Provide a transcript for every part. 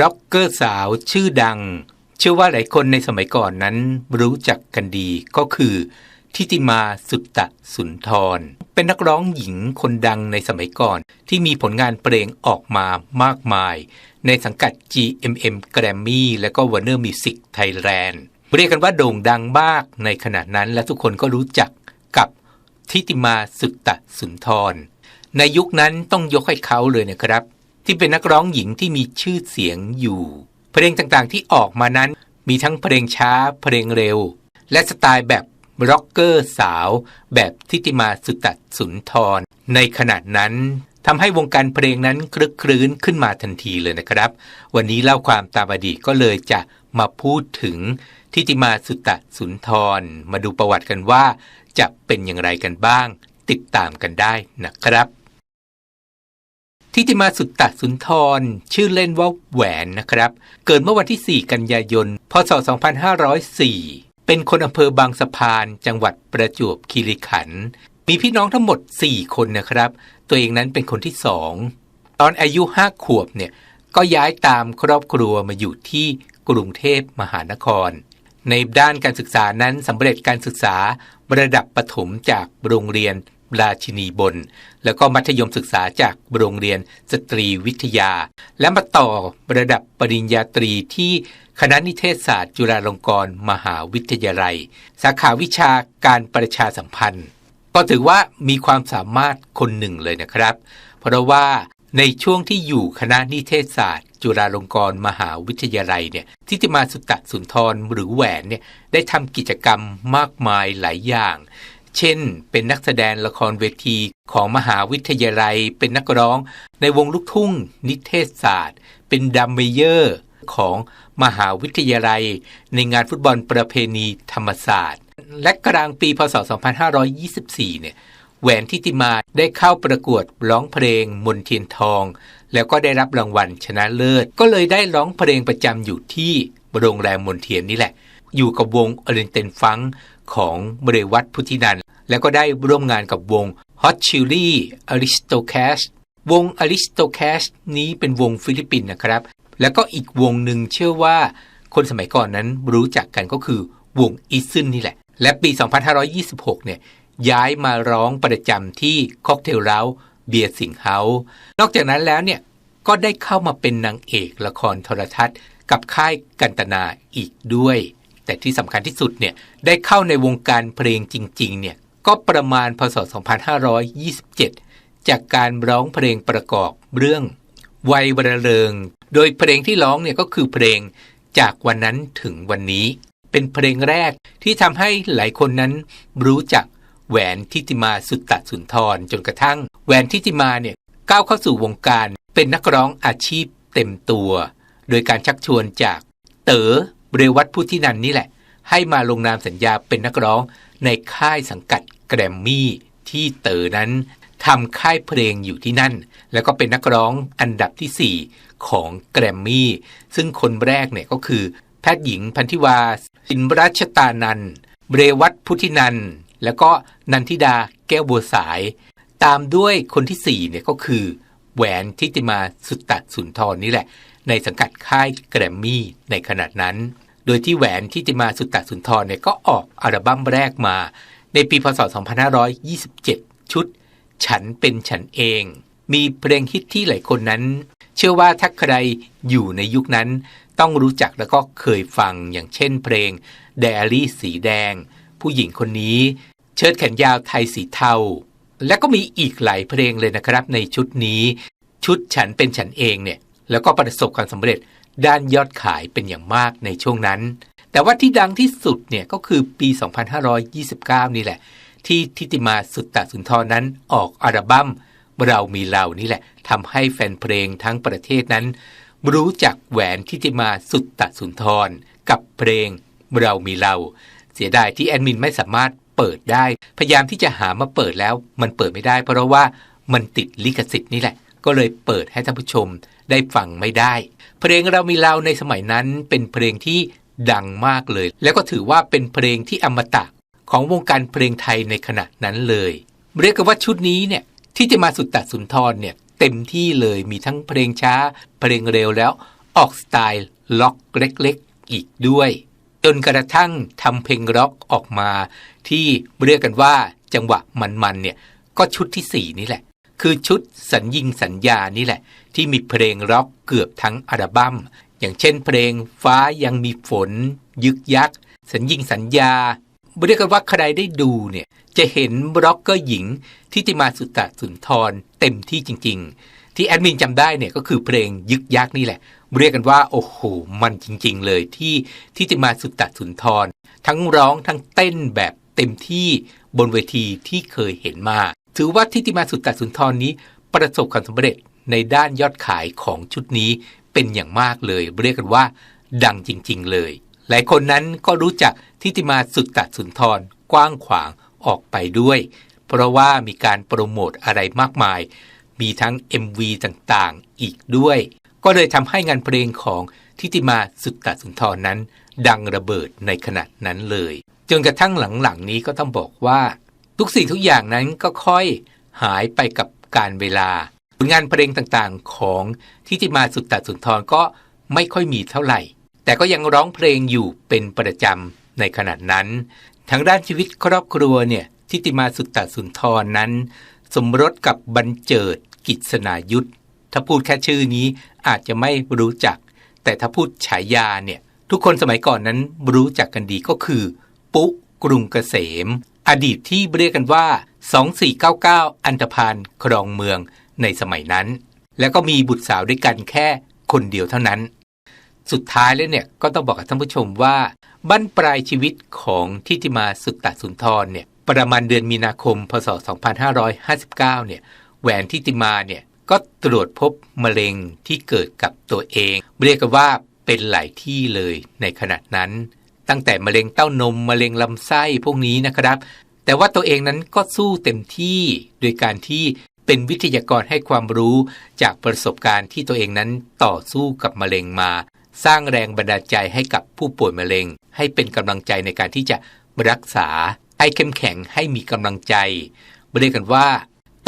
ร็อกเกอร์สาวชื่อดัง เชื่อว่าหลายคนในสมัยก่อนนั้นรู้จักกันดีก็คือ ทิติมาสุตตะสุนทร เป็นนักร้องหญิงคนดังในสมัยก่อน ที่มีผลงานเพลงออกมามากมาย ในสังกัด GMM Grammy และก็ Warner Music Thailand เรียกกันว่าโด่งดังมากในขณะนั้นและทุกคนก็รู้จักกับทิติมาสุตตะสุนทร ในยุคนั้นต้องยกให้เขาเลยนะครับ ที่เป็นนักร้องหญิงที่มีชื่อเสียงอยู่ เพลงต่างๆที่ออกมานั้นมีทั้งเพลงช้าเพลงเร็ว และสไตล์แบบร็อกเกอร์สาว แบบทิติมาสุตตะสุนทร ในขณะนั้นทำให้วงการเพลงนั้นคลึกครื้นขึ้นมาทันทีเลยนะครับ วันนี้เล่าความตามอดีตก็เลยจะมาพูดถึงทิติมาสุตตะสุนทร มาดูประวัติกันว่า จะเป็นอย่างไรกันบ้าง ติดตามกันได้นะครับ ทิติมาสุตตะสุนทร ชื่อเล่นว่าแหวนนะครับ เกิดเมื่อวันที่ 4 กันยายน พศ 2504 เป็นคนอำเภอบางสะพาน จังหวัดประจวบคีรีขันธ์ มีพี่น้องทั้งหมด 4 คนนะครับ ตัวเองนั้นเป็นคนที่สองตอนอายุ 5 ขวบเนี่ย ก็ย้ายตามครอบครัวมาอยู่ที่กรุงเทพมหานคร ในด้านการศึกษานั้นสำเร็จการศึกษาระดับประถมจากโรงเรียน ราชินีบน แล้วก็มัธยมศึกษาจากโรงเรียนสตรีวิทยา และมาต่อระดับปริญญาตรีที่คณะนิเทศศาสตร์จุฬาลงกรณ์มหาวิทยาลัย สาขาวิชาการประชาสัมพันธ์ ก็ถือว่ามีความสามารถคนหนึ่งเลยนะครับ เพราะว่าในช่วงที่อยู่คณะนิเทศศาสตร์ จุฬาลงกรณ์มหาวิทยาลัยเนี่ยทิติมาสุตตะสุนทรหรือแหวนเนี่ยได้ทำกิจกรรมมากมายหลายอย่าง เช่น เป็นนักแสดงละครเวทีของมหาวิทยาลัย เป็นนักร้องในวงลูกทุ่ง นิเทศศาสตร์ เป็นดัมเมเยอร์ของมหาวิทยาลัย ในงานฟุตบอลประเพณีธรรมศาสตร์ และกลางปีพศ 2524 เนี่ยแหวนทิติมาได้เข้าประกวดร้องเพลงมนเทียนทอง แล้วก็ได้รับรางวัลชนะเลิศ ก็เลยได้ร้องเพลงประจำอยู่ที่โรงแรมมนเทียนนี่แหละ อยู่กับวงอรินเตนฟัง ของเบรวัตพุทธินัน แล้วก็ได้ร่วมงานกับวง Hot Chili Aristocats วง Aristocats นี้เป็นวงฟิลิปปินส์นะครับ แล้วก็อีกวงหนึ่งเชื่อว่าคนสมัยก่อนนั้นรู้จักกันก็คือวงอีซึนนี่แหละ และปี 2526 เนี่ยย้ายมาร้องประจำที่ค็อกเทลเล้าเบียร์สิงเฮานอกจากนั้นแล้วเนี่ยก็ได้เข้ามาเป็นนางเอกละครโทรทัศน์ กับค่ายกันตนาอีกด้วย แต่ที่สำคัญที่สุดเนี่ยได้เข้าในวงการเพลงจริงๆเนี่ยก็ประมาณพศ 2527 จากการร้องเพลงประกอบเรื่องวัยวรเริง โดยเพลงที่ร้องเนี่ยก็คือเพลงจากวันนั้นถึงวันนี้ เป็นเพลงแรกที่ทำให้หลายคนนั้นรู้จักแหวนทิติมาสุตตะสุนทรจนกระทั่ง แหวนทิติมาเนี่ยก้าวเข้าสู่วงการเป็นนักร้องอาชีพเต็มตัว โดยการชักชวนจากเต๋อ เรวัตพุทธินันนี่แหละ ให้มาลงนามสัญญาเป็นนักร้องในค่ายสังกัดแกรมมี่ที่เต๋อนั้นทำค่ายเพลงอยู่ที่นั่น แล้วก็เป็นนักร้องอันดับที่ 4 ของแกรมมี่ ซึ่งคนแรกเนี่ยก็คือ แพทย์หญิงพันธิวา สินรัชตานันเรวัตพุทธินัน แล้วก็นันทิดาแก้วบัวสาย ตามด้วยคนที่4เนี่ยก็คือ แหวนทิติมาสุตตะสุนทรนี่แหละ ในสังกัดค่ายแกรมมี่ในขณะนั้น โดยที่แหวนทิติมาสุตตะสุนทรเนี่ยก็ออกอัลบั้มแรกมา ในปีพศ 2527 ชุด ฉันเป็นฉันเอง มีเพลงฮิตที่หลายคนนั้น เชื่อว่าถ้าใครอยู่ในยุคนั้นต้องรู้จักแล้วก็เคยฟังอย่างเช่นเพลงแดรี่สีแดง ผู้หญิงคนนี้ เชิดแขนยาวไทยสีเทา และก็มีอีกหลายเพลงเลยนะครับในชุดนี้ ชุดฉันเป็นฉันเองเนี่ย แล้วก็ประสบความสำเร็จด้านยอดขายเป็นอย่างมากในช่วงนั้น แต่ว่าที่ดังที่สุดเนี่ยก็คือปี 2529 นี่แหละ ที่ทิติมาสุตตะสุนทรนั้นออกอัลบั้มเรามีเรานี่แหละทำให้แฟนเพลงทั้งประเทศนั้น รู้จักแหวนทิติมาสุตตะสุนทร กับเพลงเรามีเรา เสียดายที่แอดมินไม่สามารถเปิดได้ พยายามที่จะหามาเปิดแล้วมันเปิดไม่ได้ เพราะว่ามันติดลิขสิทธิ์นี่แหละ ก็เลยเปิดให้ท่านผู้ชมได้ฟังไม่ได้ เพลงเรามีเราในสมัยนั้นเป็นเพลงที่ดังมากเลย แล้วก็ถือว่าเป็นเพลงที่อมตะของวงการเพลงไทยในขณะนั้นเลย เรียกว่าชุดนี้เนี่ยที่จะมาสุดตัดสุนทรเนี่ยเต็มที่เลยมีทั้งเพลงช้า เพลงเร็วแล้วออกสไตล์ล็อกเล็กๆ อีกด้วย จนกระทั่งทำเพลงร็อกออกมา ที่เรียกกันว่าจังหวะมันๆเนี่ยก็ชุดที่ 4 นี่แหละ คือชุดสัญญิงสัญญานี่แหละ ที่มีเพลงร็อกเกือบทั้งอัลบัม้ม อย่างเช่นเพลงฟ้ายังมีฝน ยึกยักสัญญิงสัญญาเรียกกันว่าใครได้ดูเนี่ย จะเห็นร็อกเกอร์หญิงที่ติมาสุตตะสุนทรเต็มที่จริง ๆ ที่แอดมินจำได้เนี่ยก็คือเพลงยึกยักนี่แหละ เรียกกันว่าโอ้โหมันจริง ๆ เลยที่ที่ติมาสุตตะสุนทร ทั้งร้องทั้งเต้นแบบเต็มที่บนเวทีที่เคยเห็นมา ถือว่าทิติมาสุตตสุนทรนี้ ประสบความสำเร็จในด้านยอดขายของชุดนี้เป็นอย่างมากเลย เรียกกันว่า ดังจริง ๆ เลย หลายคนนั้นก็รู้จักทิติมาสุตตสุนทรกว้างขวางออกไปด้วย เพราะว่ามีการโปรโมทอะไรมากมาย มีทั้ง MV ต่างๆ อีกด้วย ก็เลยทำให้งานเพลงของทิติมาสุตตสุนทรนั้น ดังระเบิดในขณะนั้นเลย จนกระทั่งหลังๆนี้ก็ต้องบอกว่า ทุกสิ่งทุกอย่างนั้นก็ค่อยหายไปกับการเวลา ผลงานเพลงต่างๆ ของทิติมาสุตตะสุนทรก็ไม่ค่อยมีเท่าไหร่ แต่ก็ยังร้องเพลงอยู่เป็นประจำในขณะนั้น ทางด้านชีวิตครอบครัวเนี่ยทิติมาสุตตะสุนทรนั้น สมรสกับบรรเจิดกิจสนายุทธถ้าพูดแค่ชื่อนี้อาจจะไม่รู้จัก แต่ถ้าพูดฉายาเนี่ยทุกคนสมัยก่อนนั้นรู้จักกันดีก็คือ ปุ๊กรุงเกษม อดีตที่เรียกกันว่า 2499 อันธพาลครองเมืองในสมัยนั้น แล้วก็มีบุตรสาวด้วยกันแค่คนเดียวเท่านั้น สุดท้ายแล้วเนี่ยก็ต้องบอกกับท่านผู้ชมว่าบั้นปลายชีวิตของทิติมาสุตตะสุนทรเนี่ยประมาณเดือนมีนาคม พศ 2559 เนี่ยแหวนทิติมาเนี่ยก็ตรวจพบมะเร็งที่เกิดกับตัวเอง เรียกกันว่าเป็นหลายที่เลยในขณะนั้น ตั้งแต่มะเร็งเต้านมมะเร็งลำไส้พวกนี้นะครับ แต่ว่าตัวเองนั้นก็สู้เต็มที่โดยการที่เป็นวิทยากรให้ความรู้จากประสบการณ์ที่ตัวเองนั้นต่อสู้กับมะเร็งมา สร้างแรงบันดาลใจให้กับผู้ป่วยมะเร็ง ให้เป็นกำลังใจในการที่จะรักษาให้เข้มแข็งให้มีกำลังใจเรียกกันว่า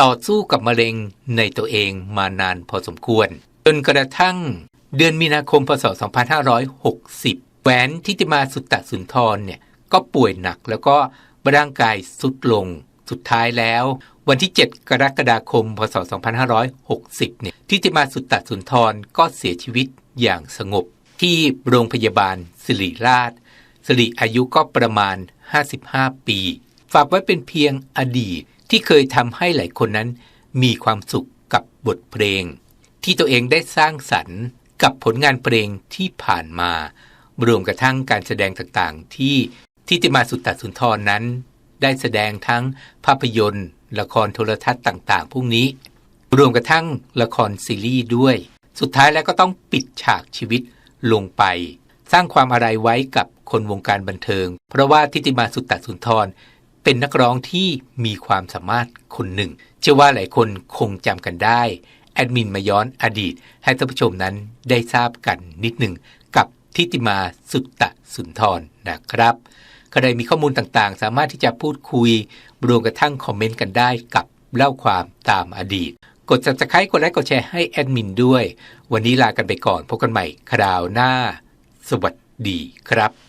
ต่อสู้กับมะเร็งในตัวเองมานานพอสมควร จนกระทั่งเดือนมีนาคมพศ 2560 แหวนทิติมาสุตตะสุนทรเนี่ยก็ป่วยหนักแล้วก็ร่างกายสุดลงสุดท้ายแล้ว วันที่ 7 กรกฎาคม พศ 2560 เนี่ยทิติมาสุตตะสุนทรก็เสียชีวิตอย่างสงบ ที่โรงพยาบาลสิริราชสิริอายุก็ประมาณ 55 ปี ฝากไว้เป็นเพียงอดีตที่เคยทำให้หลายคนนั้นมีความสุขกับบทเพลง ที่ตัวเองได้สร้างสรรค์กับผลงานเพลงที่ผ่านมา รวมกระทั่งการแสดงต่างๆ ที่ทิติมาสุตตะสุนทรนั้น ได้แสดงทั้งภาพยนตร์ ละครโทรทัศน์ต่างๆ พวกนี้ รวมกระทั่งละครซีรีส์ด้วย สุดท้ายแล้วก็ต้องปิดฉากชีวิตลงไป สร้างความอะไรไว้กับคนวงการบันเทิง เพราะว่าทิติมาสุตตะสุนทรเป็นนักร้องที่มีความสามารถคนหนึ่ง เชื่อว่าหลายคนคงจำกันได้ แอดมินมาย้อนอดีต ให้ท่านผู้ชมนั้นได้ทราบกันนิดหนึ่ง ทิติมาสุตตะสุนทรนะครับใครมีข้อมูลต่างๆ สามารถที่จะพูดคุยรวมกระทั่งคอมเมนต์กันได้กับเล่าความตามอดีต กด subscribe กดไลค์กดแชร์ให้แอดมินด้วย วันนี้ลากันไปก่อนพบกันใหม่คราวหน้า สวัสดีครับ